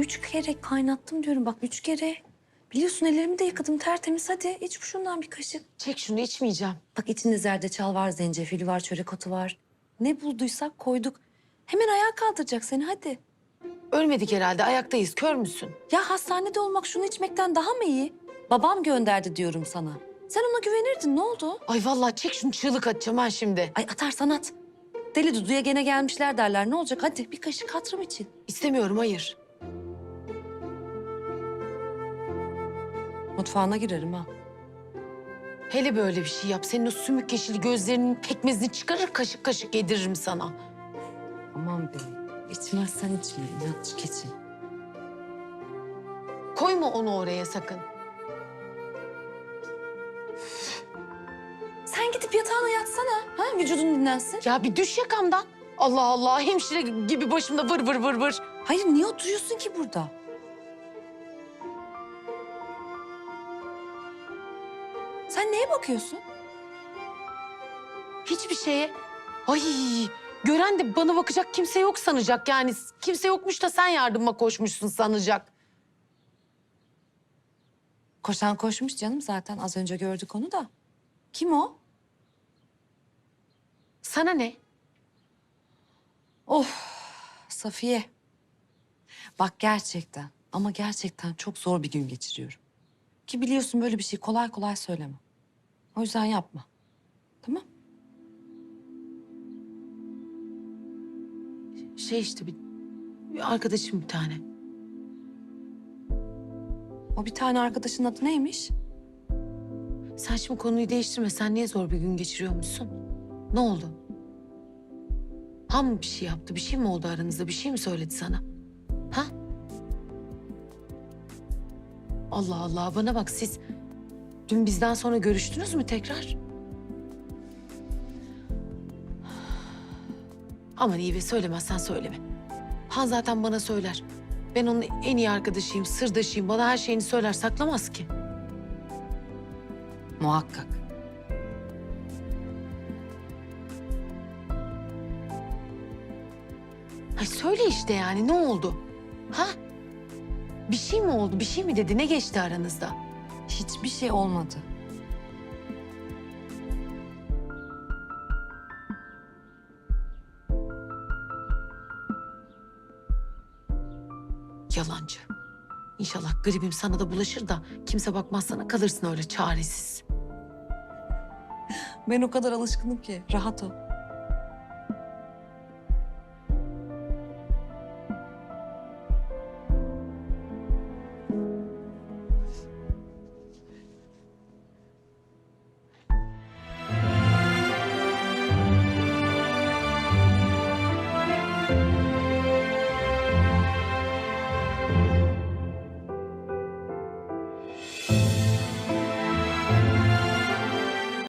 üç kere kaynattım diyorum bak üç kere. Biliyorsun ellerimi de yıkadım tertemiz hadi iç şundan bir kaşık. Çek şunu içmeyeceğim. Bak içinde zerdeçal var, zencefil var, çörek otu var. Ne bulduysak koyduk. Hemen ayağa kaldıracak seni hadi. Ölmedik herhalde ayaktayız kör müsün? Ya hastanede olmak şunu içmekten daha mı iyi? Babam gönderdi diyorum sana. Sen ona güvenirdin ne oldu? Ay vallahi çek şunu çığlık atacağım ben şimdi. Ay atarsan at. Deli Dudu'ya gene gelmişler derler. Ne olacak? Hadi bir kaşık hatırım için. İstemiyorum hayır. Mutfağına girerim ha. Hele böyle bir şey yap. Senin o sümük yeşil gözlerinin pekmezini çıkarır kaşık kaşık yediririm sana. Aman be. İçmezsen içme. İnatçı keçi. Koyma onu oraya sakın. Sen gidip yatağına yatsana. Ha? Vücudun dinlensin. Ya bir düş yakamdan. Allah Allah hemşire gibi başımda vır vır vır vır. Hayır niye oturuyorsun ki burada? Sen neye bakıyorsun? Hiçbir şeye. Ay gören de bana bakacak kimse yok sanacak yani. Kimse yokmuş da sen yardıma koşmuşsun sanacak. Koşan koşmuş canım zaten. Az önce gördük onu da. Kim o? Sana ne? Safiye. Bak gerçekten ama gerçekten çok zor bir gün geçiriyorum. Ki biliyorsun böyle bir şey kolay kolay söylemem. O yüzden yapma. Tamam? Şey işte bir, bir arkadaşım bir tane. O bir tane arkadaşın adı neymiş? Sen şimdi konuyu değiştirme. Sen niye zor bir gün geçiriyormuşsun? Ne oldu? Ham bir şey yaptı? Bir şey mi oldu aranızda? Bir şey mi söyledi sana? Ha? Allah Allah bana bak siz dün bizden sonra görüştünüz mü tekrar? Aman iyi ve söylemezsen söyleme. Han zaten bana söyler. Ben onun en iyi arkadaşıyım, sırdaşıyım. Bana her şeyini söyler, saklamaz ki. Muhakkak. Ay söyle işte yani ne oldu? Ha? Bir şey mi oldu? Bir şey mi dedi? Ne geçti aranızda? Hiçbir şey olmadı. Yalancı. İnşallah gribim sana da bulaşır da kimse bakmaz sana kalırsın öyle çaresiz. Ben o kadar alışkınım ki. Rahat ol.